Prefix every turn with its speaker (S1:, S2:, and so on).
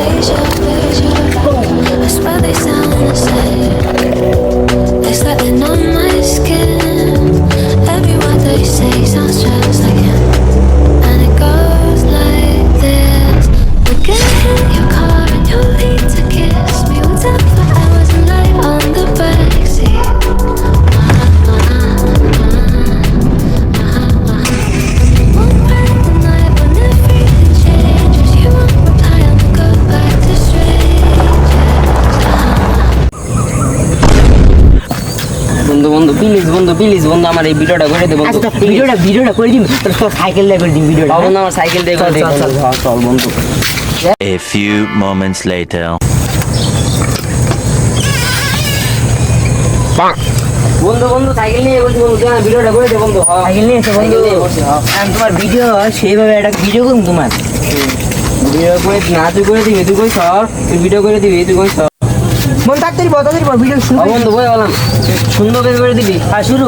S1: Pleasure, pleasure.
S2: বন্ধু বন্ধু please বন্ধু প্লিজ বন্ধু আমার এই ভিডিওটা করে দে বন্ধু
S3: আচ্ছা ভিডিওটা ভিডিওটা করে দিন তোর তোর সাইকেল দিয়ে করে দিন ভিডিওটা
S2: বন্ধু আমার সাইকেল দিয়ে করে দে
S3: চল, চল,
S2: বন্ধু। হ্যাঁ, চল বন্ধু
S4: A few moments later.
S2: বন্ধু বন্ধু সাইকেল নিয়ে বলছি বন্ধু তুই ভিডিওটা করে দে বন্ধু হ্যাঁ।
S3: সাইকেল নিয়ে এসে বন্ধু
S2: হ্যাঁ।
S3: তোমার ভিডিও সেইভাবে একটা ভিডিও করুন তোমার
S2: ভিডিও করে না তুই করে দিবি তুই কই সর তুই ভিডিও করে দিবি তুই কই সর
S3: মন থাকতে শুরু
S2: ও বন্ধু বই বললাম সুন্দর করে করে দিবি।
S3: আর শুরু।